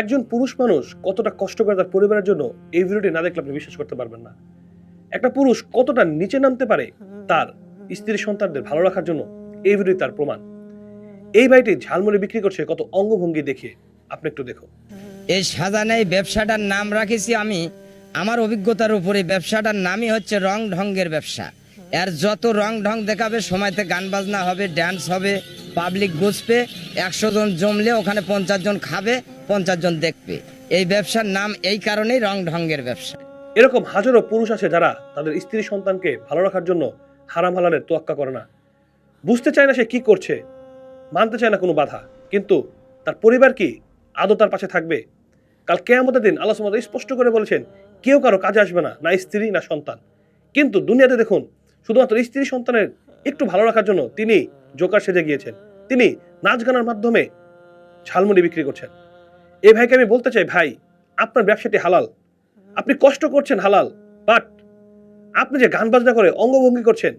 একজন পুরুষ মানুষ কতটা কষ্ট করে তার পরিবারের জন্য এই ভিডিওটি না দেখলে আপনি বিশ্বাস করতে পারবেন না। একটা পুরুষ কতটা নিচে নামতে পারে তার স্ত্রী সন্তানদের ভালো রাখার জন্য এই ভিডিও তার প্রমাণ। এই ভাইটি ঝালমুড়ি বিক্রি করছে কত অঙ্গভঙ্গি দেখিয়ে আপনি একটু দেখো এই সাজানে ব্যবসাটার নাম রাখেছি আমি। আমার অভিজ্ঞতার উপরে ব্যবসাটার নামই হচ্ছে রং ঢঙ্গের ব্যবসা। এর যত রং ঢং দেখাবে, সময়তে গান বাজনা হবে ড্যান্স হবে পাবলিক বুঝবে একশো জন জমলে ওখানে পঞ্চাশ জন খাবে পঞ্চাশ জন দেখবে। এই ব্যবসার নাম এই কারণেই রং ঢঙ্গের ব্যবসা। এরকম হাজারো পুরুষ আছে যারা তাদের স্ত্রী সন্তানকে ভালো রাখার জন্য হারাম হালালের তোয়াক্কা করে না। বুঝতে চায় না সে কি করছে, মানতে চায় না কোনো বাধা। কিন্তু তার পরিবার কি আদৌ তার পাশে থাকবে? কাল কেয়ামতের দিন আল্লাহ সুবহানাহু স্পষ্ট করে বলেছেন, কেউ কারও কাজে আসবে না না স্ত্রী, না সন্তান। কিন্তু দুনিয়াতে দেখুন, শুধুমাত্র স্ত্রী সন্তানের একটু ভালো রাখার জন্য তিনি জোকার সেজে গিয়েছেন। তিনি নাচ গানের মাধ্যমে ঝালমুড়ি বিক্রি করছেন। এই ভাইকে আমি বলতে চাই, ভাই, আপনার ব্যবসাটি হালাল। আপনি কষ্ট করছেন হালাল বাট আপনি যে গান বাজনা করে অঙ্গভঙ্গি করছেন,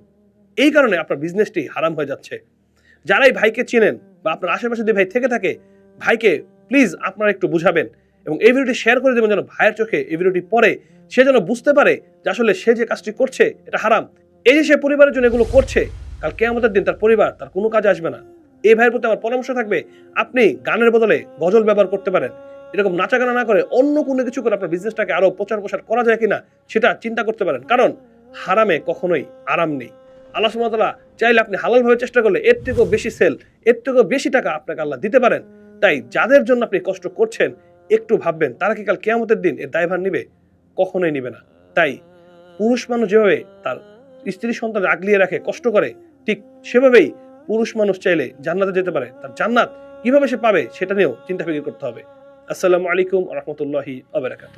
এই কারণে আপনার বিজনেসটি হারাম হয়ে যাচ্ছে। যারা এই ভাইকে চেনেন বা আপনার আশেপাশে যদি ভাই থেকে থাকে, ভাইকে প্লিজ আপনারা একটু বুঝাবেন এবং এই ভিডিওটি শেয়ার করে দেবেন যেন ভাইয়ের চোখে এই ভিডিওটি পরে সে যেন বুঝতে পারে যে আসলে সে যে কাজটি করছে, এটা হারাম। এই যে সে পরিবারের জন্য এগুলো করছে, কাল কেয়ামতের দিন তার পরিবার, তার কোনো কাজে আসবে না। এই ভাইয়ের প্রতি আমার পরামর্শ থাকবে, আপনি গানের বদলে গজল ব্যবহার করতে পারেন। এরকম নাচা গানা না করে অন্য কোনো কিছু করে আপনার বিজনেসটাকে আরও প্রচার প্রসার করা যায় কিনা, সেটা চিন্তা করতে পারেন। কারণ হারামে কখনোই আরাম নেই। আল্লাহ সুমতলা চাইলে আপনি হালালভাবে চেষ্টা করলে এর থেকেও বেশি সেল এর থেকেও বেশি টাকা আপনাকে আল্লাহ দিতে পারেন। তাই যাদের জন্য আপনি কষ্ট করছেন, একটু ভাববেন, তারা কি কাল কেয়ামতের দিন এর দায়ভার নিবে? কখনোই নিবে না। তাই পুরুষ মানুষ যেভাবে তার স্ত্রী সন্তান আগলিয়ে রাখে, কষ্ট করে, ঠিক সেভাবেই পুরুষ মানুষ চাইলে জান্নাতে যেতে পারে। তার জান্নাত কীভাবে সে পাবে সেটা নিয়েও চিন্তা ফিকির করতে হবে। আসসালামু আলাইকুম রহমতুল্লাহি আবরাকাত